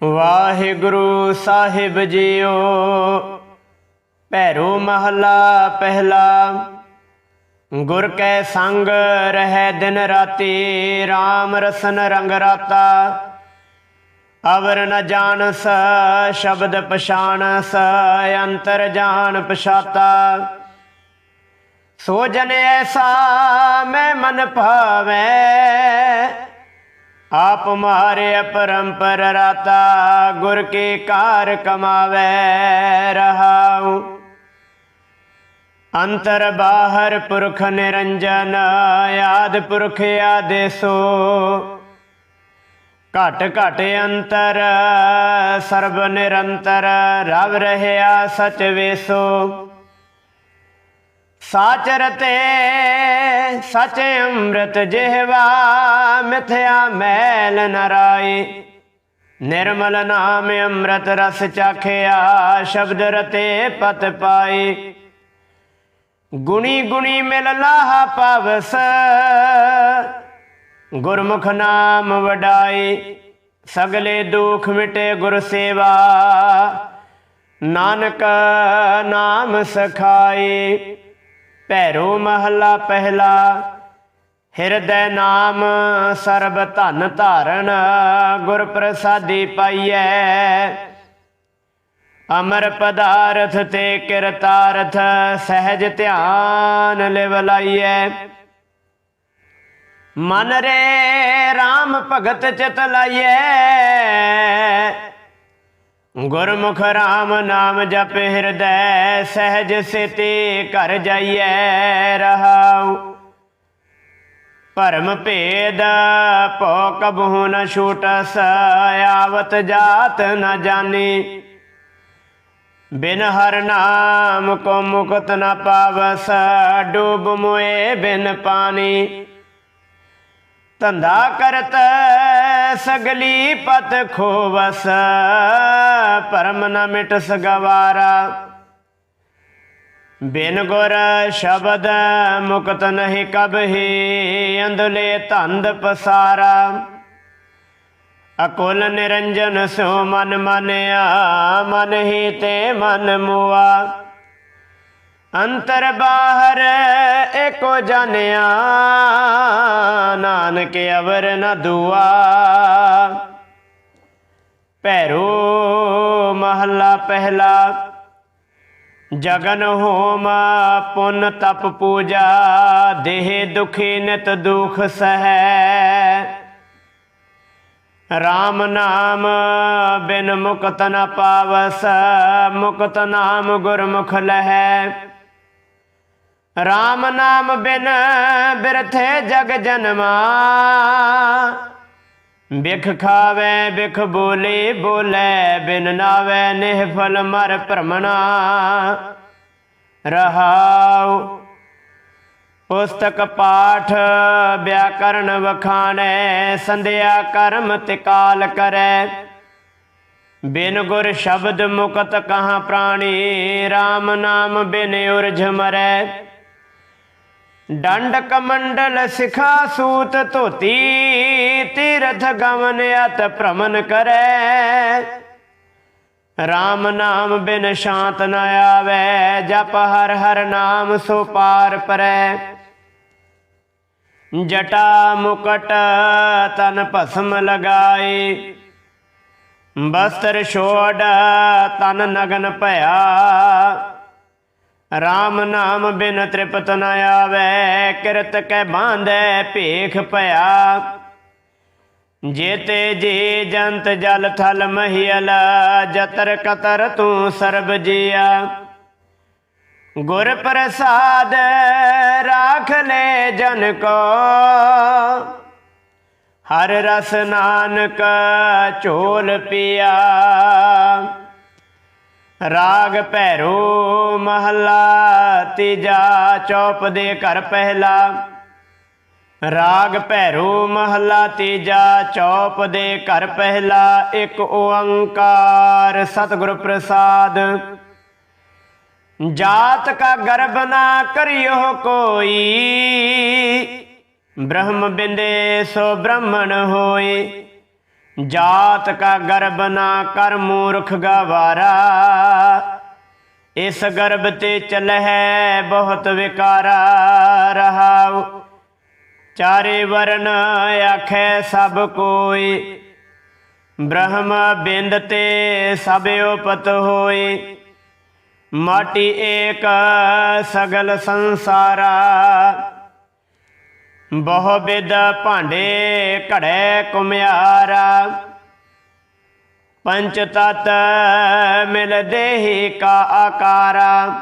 ਵਾਹਿਗੁਰੂ ਸਾਹਿਬ JIO. Bhairo ਮਹਲਾ ਪਹਿਲਾ, ਗੁਰ ਕੈ ਸੰਗ ਰਹਿ ਦਿਨ ਰਾਤੀ RAM ਰਸਨ ਰੰਗ ਰਾਤਾ। ਅਵਰ ਨ ਜਾਣਸ ਸ਼ਬਦ ਪਛਾਣਸ ਅੰਤਰ ਜਾਣ ਪਛਾਤਾ। ਸੋ ਜਨ ਐਸਾ ਮੈਂ ਮਨ ਭਾਵੈ ਆਪ ਮਾਰੇ ਅਪਰੰਪਰ ਰਾਤਾ, ਗੁਰ ਕੇ ਕਾਰ ਕਮਾਵੇ ਰਹਾਉ। ਅੰਤਰ ਬਾਹਰ ਪੁਰਖ ਨਿਰੰਜਨ, ਆਦ ਪੁਰਖ ਆਦੇਸੋ। ਘਟ ਘਟ ਅੰਤਰ, ਸਰਬ ਨਿਰੰਤਰ, ਰਵ ਰਹਿਆ ਸਚ ਵੇਸੋ। ਸਾਚ ਰਤੇ ਸਚ ਅੰਮ੍ਰਿਤ ਜਿਹਵਾ, ਮਿਥਿਆ ਮੈਲ ਨਰਾਈ ਨਿਰਮਲ ਨਾਮ ਅੰਮ੍ਰਿਤ ਰਸ ਚਾਖਿਆ, ਸ਼ਬਦ ਰਤੇ ਪਤ ਪਾਈ। ਗੁਣੀ ਗੁਣੀ ਮਿਲ ਲਾਹ ਪਵਸ, ਗੁਰਮੁਖ ਨਾਮ ਵਡਾਈ। ਸਗਲੇ ਦੁਖ ਮਿਟੇ ਗੁਰ ਸੇਵਾ, ਨਾਨਕ ਨਾਮ ਸਖਾਈ। ਭੈਰੋ ਮਹੱਲਾ ਪਹਿਲਾ, ਹਿਰਦੈ ਨਾਮ ਸਰਬ ਧਨ ਧਾਰਨ ਗੁਰ ਪ੍ਰਸਾਦੀ ਪਾਈਐ। ਅਮਰ ਪਦਾਰਥ ਤੇ ਕਿਰਤਾਰਥ ਸਹਿਜ ਧਿਆਨ ਲਿਵ ਲਾਈਐ। ਮਨ ਰੇ RAM ਭਗਤ ਚਿਤ ਲਾਈਐ। ਗੁਰਮੁਖ RAM ਨਾਮ ਜਪ ਹਿਰਦੈ, ਸਹਿਜ ਸਿਤੀ ਘਰ ਜਾਈਐ ਰਹਾਉ। ਭਰਮ ਭੇਦ ਭੋ ਕਬਹੁ ਨ ਛੂਟਸ ਆਵਤ ਜਾਤ ਨ ਜਾਣੀ ਬਿਨ ਹਰ ਨਾਮ ਕੋ ਮੁਕਤ ਨ ਪਾਵਸ ਡੂਬ ਮੋਏ ਬਿਨ ਪਾਣੀ ਧੰਦਾ ਕਰਤ ਸਗਲੀ ਪਤ ਖੋਵਸ, ਪਰਮ ਨ ਮਿਟਸ ਗਵਾਰਾ ਬਿਨ ਗੁਰ ਸ਼ਬਦ ਮੁਕਤ ਨਹੀਂ ਕਬਹੀ, ਅੰਧਲੇ ਧੰਦ ਪਸਾਰਾ। ਅਕੁਲ ਨਿਰੰਜਨ ਸੋ ਮਨ ਮਨਿਆ, ਮਨ ਹੀ ਤੇ ਮਨ ਮੁਆ। ਅੰਤਰ ਬਾਹਰ ਏਕੋ ਜਾਣਿਆ ਨਾਨਕ ਅਵਰ ਨ ਦੁਆ। ਭੈਰੋ ਮਹੱਲਾ ਪਹਿਲਾ, ਜਗਨ ਹੋਮ ਪੁੰਨ ਤਪ ਪੂਜਾ, ਦੇਹ ਦੁਖੀ ਨਿਤ ਦੁਖ ਸਹੈ। RAM ਨਾਮ ਬਿਨ ਮੁਕਤ ਨ ਪਾਵਸ, ਮੁਕਤ ਨਾਮ ਗੁਰਮੁਖ ਲਹੈ। RAM ਨਾਮ ਬਿਨ ਬਿਰਥੇ ਜਗ ਜਨਮਾ। ਬਿਖ ਖਾਵੇ, ਬਿਖ ਬੋਲੇ ਬੋਲੇ, ਬਿਨ ਨਾਵੇ, ਨਿਹਫਲ ਮਰ ਭ੍ਰਮਣਾ। ਰਹਾਉ ਪੁਸਤਕ ਪਾਠ, ਵਿਆਕਰਨ ਵਖਾਣੈ, ਸੰਧਿਆ ਕਰਮ ਤਿਕਾਲ ਕਰੈ। ਬਿਨ ਗੁਰ ਸ਼ਬਦ ਮੁਕਤ ਕਹਾਂ ਪ੍ਰਾਣੀ RAM ਨਾਮ ਬਿਨ ਉਰਝ ਮਰੈ। ਡੰਡ ਕਮੰਡਲ ਸਿਖਾ ਸੂਤ ਧੋਤੀ, ਤੀਰਥ ਗਮਨ ਅਤ ਭ੍ਰਮਨ ਕਰੈ। RAM ਨਾਮ ਬਿਨ ਸ਼ਾਂਤ ਨ ਆਵੇ, ਜਪ ਹਰ ਹਰ ਨਾਮ ਸੋ ਪਾਰ ਪਰੈ। ਜਟਾ ਮੁਕਟ ਤਨ ਭਸਮ ਲਗਾਏ, ਬਸਤਰ ਛੋੜ ਤਨ ਨਗਨ ਭਇਆ। RAM ਨਾਮ ਬਿਨ ਤ੍ਰਿਪਤ ਨ ਆਵੇ, ਕਿਰਤ ਕੈ ਬਾਂਧੈ ਭੇਖ ਭਇਆ। ਜੇਤੇ ਜੀ ਜੰਤ ਜਲ ਥਲ ਮਹੀਲ, ਜਤਰ ਕਤਰ ਤੂੰ ਸਰਬ ਜੀਆ। ਗੁਰ ਪ੍ਰਸਾਦ ਰਾਖ ਲੈ ਜਨ ਕੋ। ਹਰ ਰਸ ਨਾਨਕ ਝੋਲ ਪਿਆ। ਰਾਗ ਭੈਰੋ ਮਹੱਲਾ ਤੀਜਾ ਚੌਪ ਦੇ ਘਰ ਪਹਿਲਾ। ਰਾਗ ਭੈਰੋ ਮਹੱਲਾ ਤੀਜਾ ਚੌਪ ਦੇ ਘਰ ਪਹਿਲਾ। ਇੱਕ ਓੰਕਾਰ ਸਤਿਗੁਰ ਪ੍ਰਸਾਦ। ਜਾਤ ਕਾ ਗਰਬ ਨਾ ਕਰਿਓ ਕੋਈ, ਬ੍ਰਹਮ ਬਿੰਦੇ ਸੋ ਬ੍ਰਹਮਣ ਹੋਏ। ਜਾਤ ਕਾ ਗਰਬ ਨਾ ਕਰ ਮੂਰਖ ਗਵਾਰਾ। ਇਸ ਗਰਬ ਤੇ ਚਲਹਿ ਬਹੁਤ ਵਿਕਾਰਾ ਰਹਾਉ। ਚਾਰੇ ਵਰਨ ਆਖੈ ਸਭ ਕੋਈ। ਬ੍ਰਹਮ ਬਿੰਦ ਤੇ ਸਭ ਉਪਤ ਹੋਈ। ਮਾਟੀ ਏਕ ਸਗਲ ਸੰਸਾਰਾ। ਬਹੁ ਬਿਦ ਭਾਂਡੇ ਘੜੇ ਕੁਮਿਆਰਾ। ਪੰਚ ਤਤ ਮਿਲ ਦੇਹੀ ਕਾ ਆਕਾਰਾ।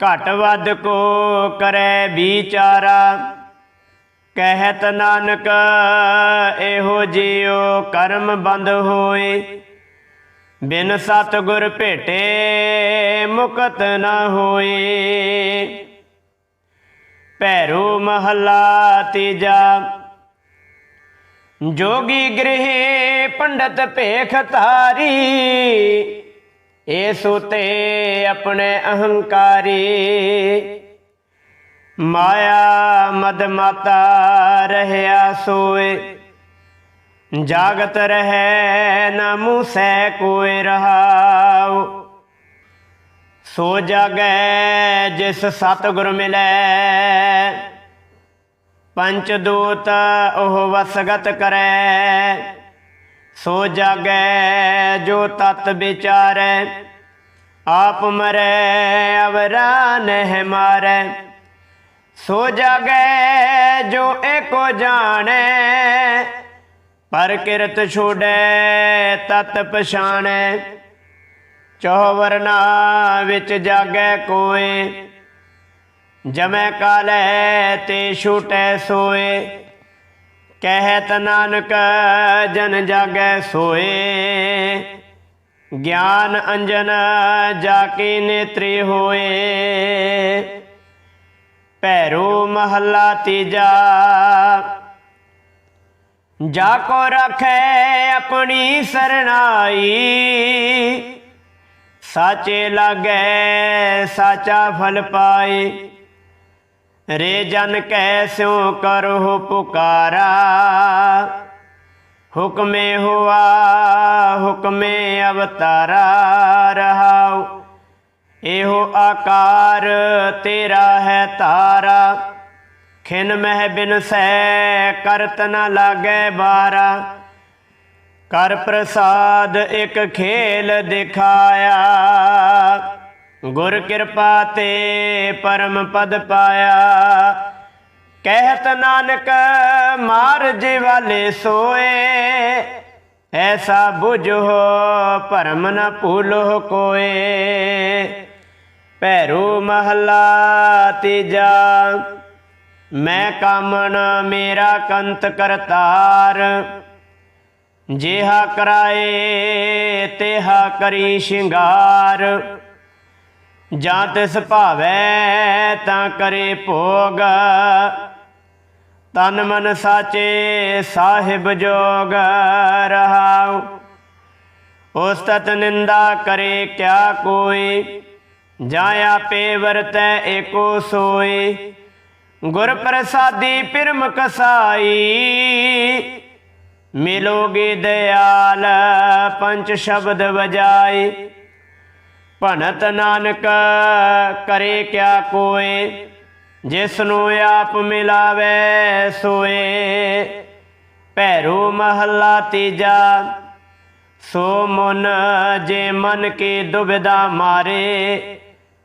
ਘਟ ਵੱਧ ਕੋ ਕਰੈ ਵਿਚਾਰਾ। ਕਹਿਤ ਨਾਨਕ, ਇਹੋ ਜਿਉ ਕਰਮ ਬੰਦ ਹੋਏ। ਬਿਨ ਸਤ ਗੁਰ ਭੇਟੇ ਮੁਕਤ ਨਾ ਹੋਏ। ਭੈਰੂ ਮਹੱਲਾ ਤੀਜਾ। ਜੋਗੀ ਗ੍ਰਹਿ ਪੰਡਤ ਭੇਖ ਧਾਰੀ ਏ ਸੁਤੇ ਆਪਣੇ ਅਹੰਕਾਰੀ। ਮਾਇਆ ਮਦ ਮਾਤਾ ਰਹਿਆ ਸੋਏ, ਜਾਗਤ ਰਹੈ ਨਾ ਮੂਸੈ ਕੋਇ ਰਹਾਉ। ਸੋ ਜਾਗੈ ਜਿਸ ਸਤਿਗੁਰ ਮਿਲੈ ਪੰਚ ਦੂਤ ਉਹ ਵਸਗਤ ਕਰੈ, ਸੋ ਜਾਗੈ ਜੋ ਤਤ ਵਿਚਾਰੈ, ਆਪ ਮਰੈ, ਅਵਰਾ ਨਹਿ ਮਾਰੈ। ਸੋ ਜਾਗੈ ਜੋ ਏਕੋ ਜਾਣੈ, ਪਰ ਕਿਰਤ ਛੋੜੈ, ਤਤ ਪਛਾਣੈ। ਚੌ ਵਰਨਾ ਵਿੱਚ ਜਾਗੈ ਕੋਏ ਜਮੈ ਕਾਲੈ ਤੇ ਛੂਟੈ ਸੋਏ। ਕਹਿਤ ਨਾਨਕ ਜਨ ਜਾਗੈ ਸੋਏ। ਗਿਆਨ ਅੰਜਨ ਜਾ ਕੇ ਨੇਤਰੀ ਹੋਏ। ਭੈਰੋ ਮਹੱਲਾ ਤੀਜਾ। ਜਾ ਕੋ ਰਖੈ ਆਪਣੀ ਸਰਣਾਈ। ਸਾਚੇ ਲਾਗੈ ਸਾਚਾ ਫਲ ਪਾਏ। ਰੇ ਜਨ ਕੈ ਸਿਉ ਕਰੋ ਪੁਕਾਰਾ। ਹੁਕਮੇ ਹੁਆ, ਹੁਕਮੇ ਅਵਤਾਰਾ ਰਹਾਉ। ਇਹੋ ਆਕਾਰ ਤੇਰਾ ਹੈ ਤਾਰਾ। ਖਿਨ ਮਹਿ ਬਿਨ ਸੈ ਕਰਤ ਨ ਲਾਗੈ ਬਾਰਾ। ਕਰ ਪ੍ਰਸਾਦ ਇੱਕ ਖੇਲ ਦਿਖਾਇਆ। ਗੁਰ ਕਿਰਪਾ ਤੇ ਪਰਮ ਪਦ ਪਾਇਆ। ਕਹਿਤ ਨਾਨਕ, ਮਾਰ ਵਾਲੇ ਸੋਏ। ਐਸਾ ਬੁਝੋ ਭਰਮ ਨ ਭੂਲੋ ਕੋਏ। ਭੈਰੂ ਮਹੱਲਾ ਤੀਜਾ, ਮੈਂ ਕਾਮਣ ਮੇਰਾ ਕੰਤ ਕਰਤਾਰ। ਜਿਹਾ ਕਰਾਏ, ਤਿਹਾ ਕਰੀ ਸ਼ਿੰਗਾਰ। ਜਾਂ ਤਿਸ ਭਾਵੈ ਤਾਂ ਕਰੇ ਭੋਗ। ਤਨ ਮਨ ਸਾਚੇ ਸਾਹਿਬ ਜੋਗ ਰਹਾਉ। ਉਸ ਤਤ ਨਿੰਦਾ ਕਰੇ ਕਿਆ ਕੋਈ, ਜਾਂ ਆਪੇ ਵਰਤੈ ਏਕੋ ਸੋਏ ਗੁਰ ਪ੍ਰਸਾਦੀ ਪਿਰਮ ਕਸਾਈ ਮਿਲੋਗੇ ਦਿਆਲ ਪੰਜ ਸ਼ਬਦ ਵਜਾਏ ਭਣਤ ਨਾਨਕ ਕਰੇ ਕਿਆ ਕੋਏ ਜਿਸ ਨੂੰ ਆਪ ਮਿਲਾਵੇ ਸੋਏ। ਭੈਰੂ ਮਹੱਲਾ ਤੀਜਾ, ਸੋ ਮਨ ਜੇ ਮਨ ਕੀ ਦੁਬਿਧਾ ਮਾਰੇ,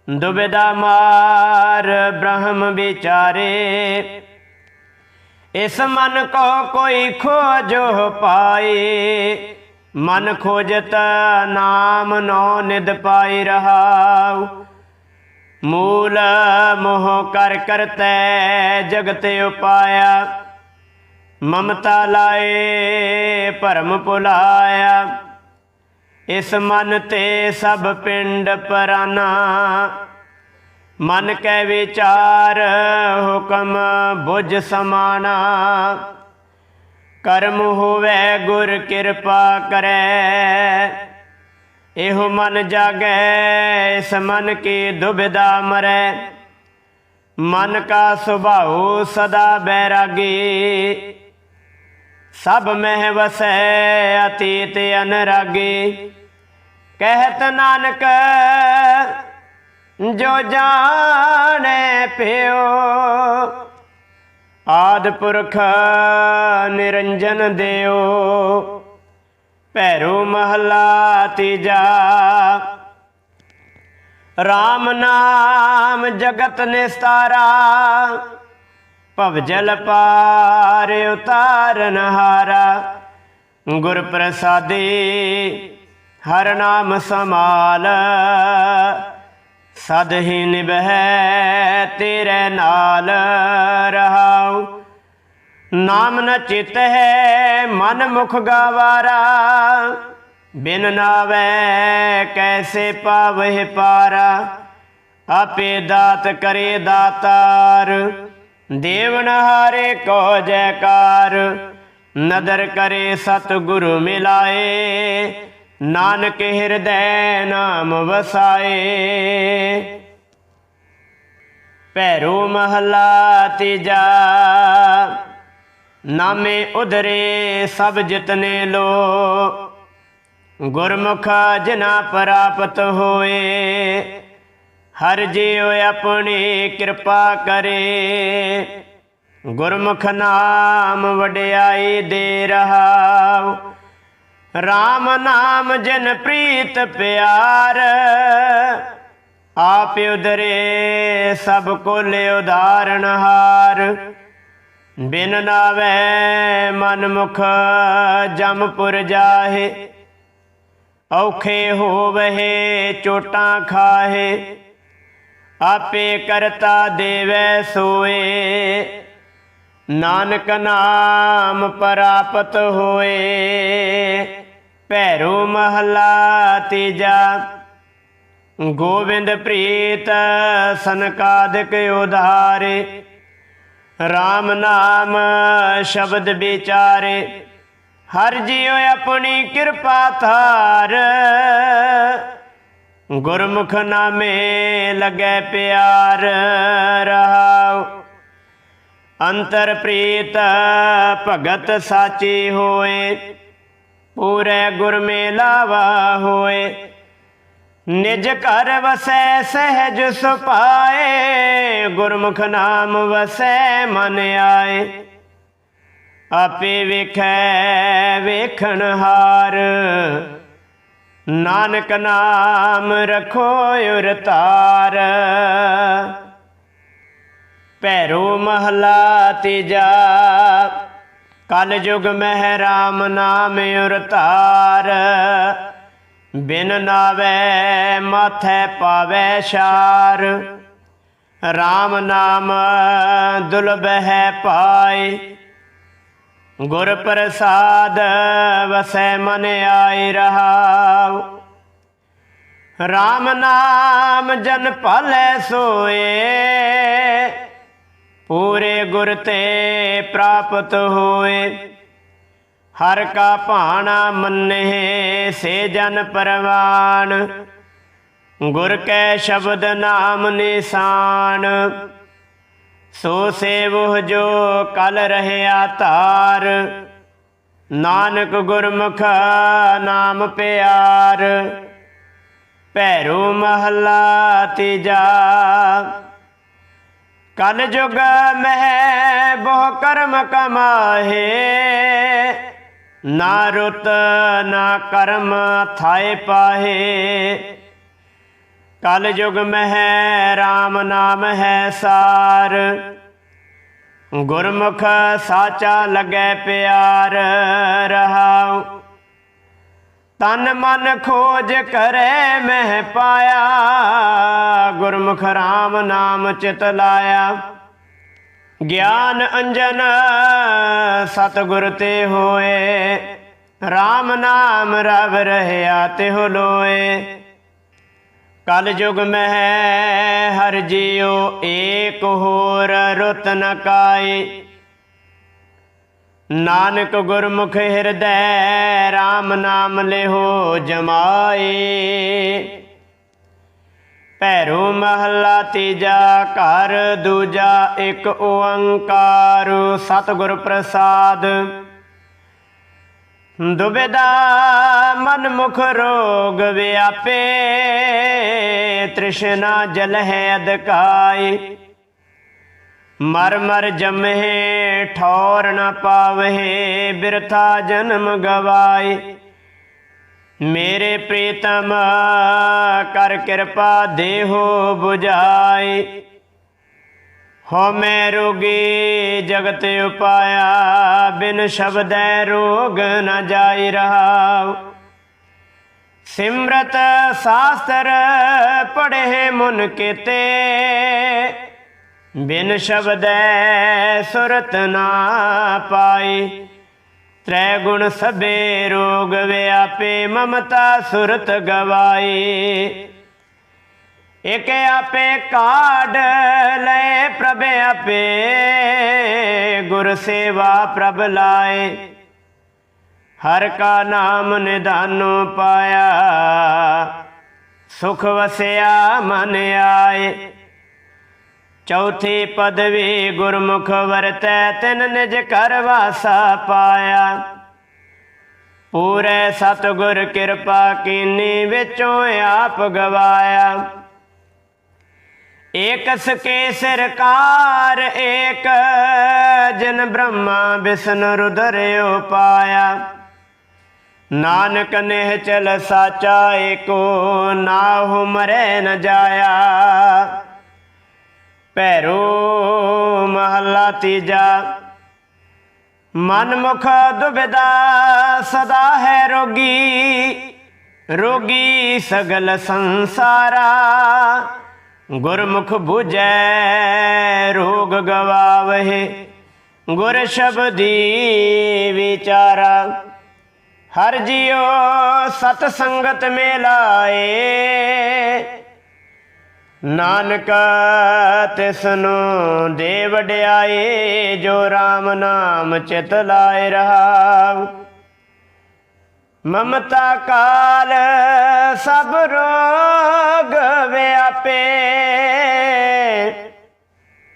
ਦੁਬਿਧਾ ਮਾਰ ਬ੍ਰਹਮ ਵਿਚਾਰੇ। ਇਸ ਮਨ ਕੋ ਕੋਈ ਖੋਜੋ ਪਾਏ ਮਨ ਖੋਜਤ ਨਾਮ ਨੋ ਨਿਦ ਪਾਈ ਰਹਾਉ। ਮੂਲ ਮੋਹ ਕਰ ਕਰਤੈ ਜਗਤ ਉਪਾਇਆ। ਮਮਤਾ ਲਾਏ, ਭਰਮ ਭੁਲਾਇਆ। ਇਸ ਮਨ ਤੇ ਸਭ ਪਿੰਡ ਪਰਾਨਾ। ਮਨ ਕੈ ਵਿਚਾਰ ਹੁਕਮ ਬੁਝ ਸਮਾਨਾ। ਕਰਮ ਹੋਵੇ ਗੁਰ ਕਿਰਪਾ ਕਰੈ। ਇਹੋ ਮਨ ਜਾਗੈ, ਇਸ ਮਨ ਕੀ ਦੁਬਿਧਾ ਮਰੈ। ਮਨ ਕਾ ਸੁਭਾਉ ਸਦਾ ਬੈਰਾਗੀ। ਸਭ ਮਹਿ ਵਸੈ, ਅਤੀਤ ਅਨਰਾਗੀ। ਕਹਿਤ ਨਾਨਕ, ਜੋ ਜਾਣੈ ਪਿਓ ਆਦ ਪੁਰਖ ਨਿਰੰਜਨ ਦਿਓ, ਭੈਰੋ ਮਹਲਾ ਤੀਜਾ। RAM ਨਾਮ ਜਗਤ ਨਿਸਤਾਰਾ ਭਵਜਲ ਪਾਰ ਉਤਾਰਨ ਹਾਰਾ। ਗੁਰ ਪ੍ਰਸਾਦੀ ਹਰ ਨਾਮ ਸਮਾਲ ਸਦ ਹੀ ਨਿਭੈ ਤੇਰੇ ਨਾਲ ਰਹਾਉ। ਨਾਮ ਨ ਚਿਤ ਹੈ, ਮਨ ਮੁਖ ਗਵਾਰਾ। ਬਿਨ ਨਾਵੇ ਕੈਸੇ ਪਾਵਹਿ ਪਾਰਾ। ਆਪੇ ਦਾਤ ਕਰੇ ਦਾਤਾਰ। ਦੇਵਨ ਹਾਰੇ ਕੋ ਜੈਕਾਰ। ਨਦਰ ਕਰੇ ਸਤ ਗੁਰੂ ਮਿਲਾਏ। ਨਾਨਕ ਹਿਰਦੈ ਨਾਮ ਵਸਾਏ। ਭੈਰੋ ਮਹਲਾ ਤੀਜਾ, ਨਾਮੇ ਉਧਰੇ ਸਭ ਜਿਤਨੇ ਲੋ। ਗੁਰਮੁਖ ਜਨਾ ਪ੍ਰਾਪਤ ਹੋਏ, ਹਰ ਜਿਉ ਆਪਣੀ ਕਿਰਪਾ ਕਰੇ। ਗੁਰਮੁਖ ਨਾਮ ਵਡਿਆਈ ਦੇ ਰਹਾ RAM ਨਾਮ ਜਨ ਪ੍ਰੀਤ ਪਿਆਰ। ਆਪ ਉਦਰੇ ਸਭ ਕੋਲ ਉਦਾਹਰਣ ਹਾਰ। ਬਿਨ ਨਾਵੇ ਮਨ ਮੁਖ ਜਮਪੁਰ ਜਾਹੇ। ਔਖੇ ਹੋਵਹਿ ਚੋਟਾਂ ਖਾਹੇ। ਆਪੇ ਕਰਤਾ ਦੇਵੈ ਸੋਏ। ਨਾਨਕ ਨਾਮ ਪ੍ਰਾਪਤ ਹੋਏ। ਭੈਰੋ ਮਹਲਾ ਤੀਜਾ। ਗੋਬਿੰਦ ਪ੍ਰੀਤ ਸਨਕਾਦਿਕ ਉਧਾਰੇ। RAM ਨਾਮ ਸ਼ਬਦ ਵਿਚਾਰੇ। ਹਰ ਜਿਉ ਆਪਣੀ ਕਿਰਪਾ ਧਾਰ। ਗੁਰਮੁਖ ਨਾਮੇ ਲਗੈ ਪਿਆਰ ਰਹਾਉ। ਅੰਤਰ ਪ੍ਰੀਤ ਭਗਤ ਸਾਚੀ ਹੋਏ। ਪੂਰੇ ਗੁਰ ਮੇ ਹੋਏ ਨਿਜ ਘਰ ਵਸੈ, ਸਹਿਜ ਸੁਪਾਏ ਗੁਰਮੁਖ ਨਾਮ ਵਸੈ, ਮਨ ਆਏ। ਆਪੇ ਵੇਖੈ, ਵੇਖਣ ਹਾਰ। ਨਾਨਕ ਨਾਮ ਰਖੋ ਉਰ ਤਾਰ। ਭੈਰੋ ਮਹਲਾ ਤੀਜਾ। ਕਲ ਯੁਗ ਮਹਿ ਰਾਮ ਨਾਮ ਉਰਤਾਰ ਬਿਨ ਨਾਵੇ ਮਾਥੈ ਪਾਵੈ ਸ਼ਾਰ। RAM ਨਾਮ ਦੁਲਬ ਹੈ ਪਾਏ। ਗੁਰ ਪ੍ਰਸਾਦ ਵਸੈ ਮਨ ਆਈ ਰਹਾਉ। RAM ਨਾਮ ਜਨ ਪਾਲੈ ਸੋਏ। ਪੂਰੇ ਗੁਰ ਤੇ ਪ੍ਰਾਪਤ ਹੋਏ। ਹਰ ਕਾ ਭਾਣਾ ਮੰਨੇ ਸੇ ਜਨ ਪਰਵਾਨ। ਗੁਰ ਕੈ ਸ਼ਬਦ ਨਾਮ ਨਿਸ਼ਾਨ। ਸੋ ਸੇਵਹੁ ਜੋ ਕਲ ਰਹਿਆ ਧਾਰ। ਨਾਨਕ ਗੁਰਮੁਖ ਨਾਮ ਪਿਆਰ। ਭੈਰੋ ਮਹਲਾ ਤੀਜਾ। ਕਲ ਜੁਗ ਮਹਿ ਬਹੁ ਕਰਮ ਕਮਾਹੇ, ਨਾ ਰੁਤ ਨਾ ਕਰਮ ਥਾਏ ਪਾਹੇ। ਕਲ ਯੁਗ ਮਹਿ RAM ਨਾਮ ਹੈ ਸਾਰ, ਗੁਰਮੁਖ ਸਾਚਾ ਲੱਗੈ ਪਿਆਰ ਰਹਾਉ। ਤਨ ਮਨ ਖੋਜ ਕਰੇ ਮਹਿ ਪਾਇਆ, ਗੁਰਮੁਖ RAM ਨਾਮ ਚਿਤ ਲਾਇਆ। ਗਿਆਨ ਅੰਜਨ ਸਤਿਗੁਰ ਤੇ ਹੋਏ RAM ਨਾਮ ਰਵ ਰਹਿਆ ਤਿਹੁ ਲੋਏ। ਕਲ ਯੁਗ ਮਹਿ ਹਰ ਜਿਉ ਏਕ ਹੋਰ ਰੁਤ ਨ ਨਾਨਕ ਗੁਰਮੁਖ ਹਿਰਦੈ RAM ਨਾਮ ਲਿਹੋ ਜਮਾਏ। ਭੈਰੋ ਮਹੱਲਾ ਤੀਜਾ ਘਰ, ਦੂਜਾ ਇੱਕ ਓੰਕਾਰ, ਸਤਿਗੁਰ ਪ੍ਰਸਾਦ। ਦੁਬਿਦਾ ਮਨ ਮੁਖ ਰੋਗ ਵਿਆਪੇ, ਤ੍ਰਿਸ਼ਨਾ ਜਲ ਹੈ ਅਦਕਾਈ ਮਰ ਮਰ ਜਮਹਿ ਠੌਰ ਨ ਪਾਵਹਿ ਬਿਰਥਾ ਜਨਮ ਗਵਾਏ। ਮੇਰੇ ਪ੍ਰੀਤਮ, ਕਰ ਕਿਰਪਾ ਦੇਹੋ 부ਜਾਈ ਹੋ ਮੈਂ ਰੋਗੀ, ਜਗਤ ਉਪਾਇਆ, ਬਿਨ ਸ਼ਬਦੈ ਰੋਗ ਨ ਜਾਈ ਰਹਾ ਸਿਮਰਤ ਸਾਸਤਰ ਪੜ੍ਹੇ ਮੁਨ ਕੀਤੇ ਬਿਨ ਸ਼ਬਦੈ ਸੁਰਤ ਨਾ ਪਾਈ। ਤ੍ਰੈ ਗੁਣ ਸਭੇ ਰੋਗ ਵਿਆਪੇ, ਮਮਤਾ ਸੁਰਤ ਗਵਾਏ ਇਕ ਆਪੇ ਕਾਢ ਲੈ ਪ੍ਰਭ ਆਪੇ, ਗੁਰ ਸੇਵਾ ਪ੍ਰਭ ਲਾਏ। ਹਰ ਕਾ ਨਾਮ ਨਿਧਾਨੋ ਪਾਇਆ, ਸੁਖ ਵਸਿਆ ਮਨ ਆਏ। ਚੌਥੀ ਪਦਵੀ ਗੁਰਮੁਖ ਵਰਤੈ, ਤਿਨ ਨਿਜ ਕਰ ਵਾਸਾ ਪਾਇਆ। ਪੂਰੇ ਸਤਗੁਰ ਕਿਰਪਾ ਕੀਨੀ ਵਿੱਚੋਂ ਆਪ ਗਵਾਇਆ। ਏਕ ਸਕੇ ਸਰਕਾਰ ਏਕ ਜਨ ਬ੍ਰਹਮਾ ਵਿਸ਼ਨ ਰੁਦਰਿਓ ਪਾਇਆ ਨਾਨਕ ਨੇ ਚਲ ਸਾਚਾ, ਏਕੋ ਨਾਹੁ ਮਰੈ ਨ ਜਾਇਆ। ਭੈਰੋ ਮਹੱਲਾ ਤੀਜਾ। ਮਨ ਮੁਖ ਦੁਬਿਦਾ ਸਦਾ ਹੈ ਰੋਗੀ ਰੋਗੀ ਸਗਲ ਸੰਸਾਰਾ। ਗੁਰਮੁਖ 부ਜੈ ਰੋਗ ਗਵਾਵਹਿ, ਗੁਰ ਸ਼ਬਦੀ ਵਿਚਾਰਾ। ਹਰ ਜਿਉ ਸਤ ਸੰਗਤ ਮੇ ਲਾਏ ਨਾਨਕ ਤਿਸਨੂੰ ਦੇ ਵਡਿਆਏ ਜੋ RAM ਨਾਮ ਚਿਤ ਲਾਇ ਰਹਾ ਮਮਤਾ ਕਾਲ ਸਭ ਰੋਗ ਵਿਆਪੇ,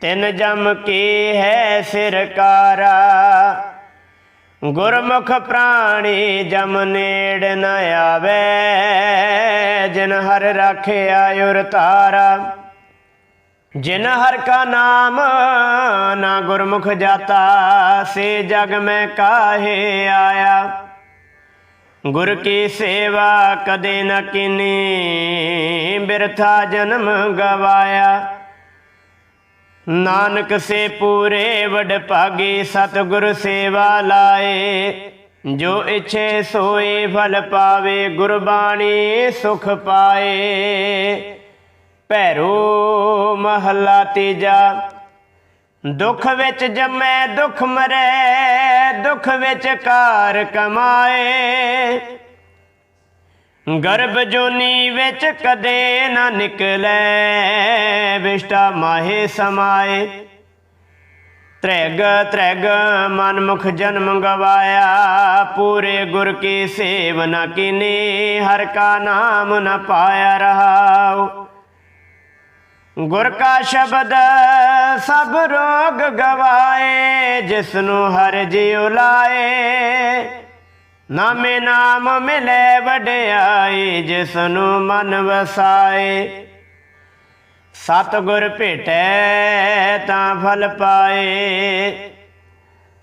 ਤਿਨ ਜਮ ਕੀ ਹੈ ਸਿਰਕਾਰਾ। ਗੁਰਮੁਖ ਪ੍ਰਾਣੀ ਜਮ ਨੇੜ ਨ ਆਵੇ, ਜਿਨ ਹਰ ਰਾਖਿਆ ਉਰ ਤਾਰਾ। ਜਿਨ ਹਰ ਕਾ ਨਾਮ ਨਾ ਗੁਰਮੁਖ ਜਾਤਾ, ਸੇ ਜਗ ਮੈਂ ਕਾਹੇ ਆਇਆ। ਗੁਰ ਕੀ ਸੇਵਾ ਕਦੇ ਨ ਕਿਨੀ, ਬਿਰਥਾ ਜਨਮ ਗਵਾਇਆ। ਨਾਨਕ ਸੇ ਪੂਰੇ ਵਡ ਭਾਗੇ ਸਤਿਗੁਰ ਸੇਵਾ ਲਾਏ। ਜੋ ਇਛੇ ਸੋਏ ਫਲ ਪਾਵੇ, ਗੁਰਬਾਣੀ ਸੁਖ ਪਾਏ। ਭੈਰੋ ਮਹੱਲਾ ਤੀਜਾ, ਦੁੱਖ ਵਿੱਚ ਜੰਮੈ, ਦੁੱਖ ਮਰੈ, ਦੁੱਖ ਵਿੱਚ ਕਾਰ ਕਮਾਏ। ਗਰਭ ਜੋਨੀ ਵਿੱਚ ਕਦੇ ਨਾ ਨਿਕਲੇ, ਵਿਸ਼ਟਾ ਮਾਹੇ ਸਮਾਏ। ਤ੍ਰੈਗ ਤ੍ਰੈਗ ਮਨਮੁਖ ਜਨਮ ਗਵਾਇਆ, ਪੂਰੇ ਗੁਰ ਕੀ ਸੇਵ ਨਾ ਕੀਨੀ, ਹਰ ਕਾ ਨਾਮ ਨਾ ਪਾਇਆ ਰਹਾਉ। ਗੁਰ ਕਾ ਸ਼ਬਦ ਸਭ ਰੋਗ ਗਵਾਏ ਜਿਸ ਨੂੰ ਹਰ ਜਿਉ ਲਾਏ। ਨਾਮੇ ਨਾਮ ਮਿਲੇ ਵਡਿਆਈ ਜਿਸ ਨੂੰ ਮਨ ਵਸਾਏ। ਸਤਗੁਰ ਭੇਟੈ ਤਾਂ ਫਲ ਪਾਏ।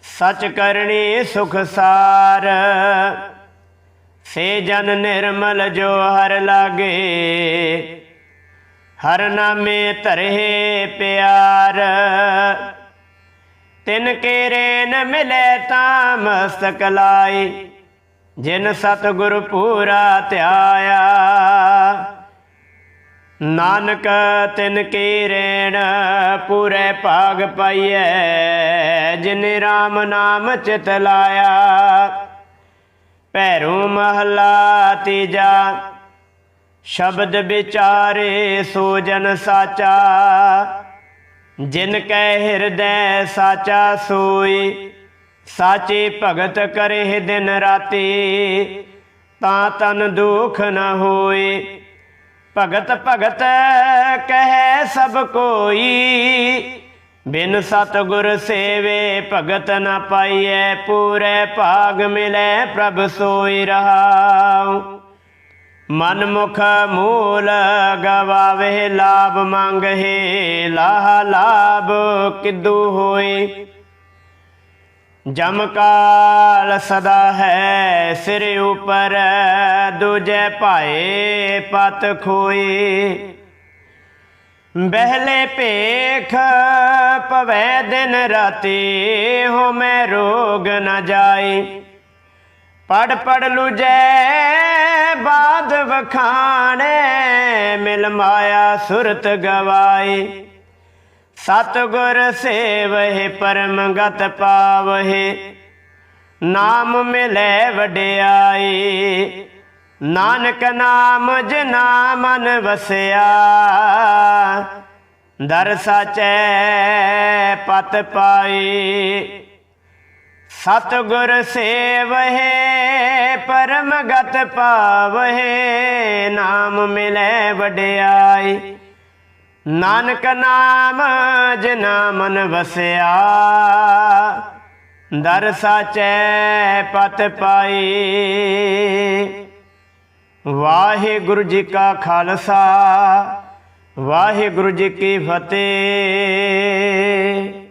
ਸਚ ਕਰਨੀ ਸੁਖ ਸਾਰ, ਸੇ ਜਨ ਨਿਰਮਲ ਜੋ ਹਰ ਲਾਗੇ। ਹਰ ਨਾਮੇ ਧਰੇ ਪਿਆਰ, ਤਿਨ ਕੇ ਰੇਨ ਮਿਲੇ ਤਾਂ ਮਸਤਕ ਲਾਈ ਜਿਨ ਸਤਗੁਰ ਪੂਰਾ ਧਿਆਇਆ, ਨਾਨਕ ਤਿਨ ਕੀ ਰੇਣ ਪੂਰੇ ਭਾਗ ਪਾਈਐ, ਜਿਨ RAM ਨਾਮ ਚਿਤ ਲਾਇਆ। ਭੈਰੂ ਮਹਲਾ ਤੀਜਾ, ਸ਼ਬਦ ਵਿਚਾਰੇ ਸੋ ਜਨ ਸਾਚਾ, ਜਿਨ ਕੈ ਹਿਰਦੈ ਸਾਚਾ ਸੋਈ ਸਾਚੇ ਭਗਤ ਕਰੇ ਦਿਨ ਰਾਤੀ, ਤਾਂ ਤਨ ਦੁਖ ਨ ਹੋਏ। ਭਗਤ ਭਗਤ ਕਹੈ ਸਭ ਕੋਈ, ਬਿਨ ਸਤਗੁਰ ਸੇਵੇ ਭਗਤ ਨ ਪਾਈਐ, ਪੂਰੇ ਭਾਗ ਮਿਲੈ ਪ੍ਰਭ ਸੋਈ ਰਹਾਉ। ਮਨ ਮੁਖ ਮੂਲ ਗਵਾਵੇ, ਲਾਭ ਮੰਗਹਿ ਲਾਹ ਲਾਭ ਕਿਦੂ ਹੋਏ। ਜਮ ਕਾਲ ਸਦਾ ਹੈ ਸਿਰ ਉਪਰ, ਦੂਜੇ ਭਾਏ ਪਤ ਖੋਏ। ਬਹਿਲੇ ਭੇਖ ਪਵੈ ਦਿਨ ਰਾਤੀ, ਹੋ ਮੈਂ ਰੋਗ ਨ ਜਾਈ ਪੜ ਪੜ ਲੁਜੈ ਬਾਦ ਵਖਾਣੇ, ਮਿਲ ਮਾਇਆ ਸੁਰਤ ਗਵਾਈ ਸਤਗੁਰ ਸੇਵਹਿ ਪਰਮ ਗਤ ਪਾਵਹਿ, ਨਾਮ ਮਿਲੇ ਵਡਿਆਈ। ਨਾਨਕ ਨਾਮ ਜਨਾ ਮਨ ਵਸਿਆ, ਦਰ ਸਾਚੈ ਪਤ ਪਾਈ। ਸਤਗੁਰ ਸੇਵਹਿ ਪਰਮ ਗਤ ਪਾਵਹਿ, ਨਾਮ ਮਿਲੇ ਵਡਿਆਈ। ਨਾਨਕ ਨਾਮ ਜਿਨਾ ਮਨ ਵਸਿਆ, ਦਰ ਸਾਚੈ ਪਤ ਪਾਈ। ਵਾਹਿਗੁਰੂ ਜੀ ਕਾ ਖਾਲਸਾ, ਵਾਹਿਗੁਰੂ ਜੀ ਕੀ ਫਤਿਹ।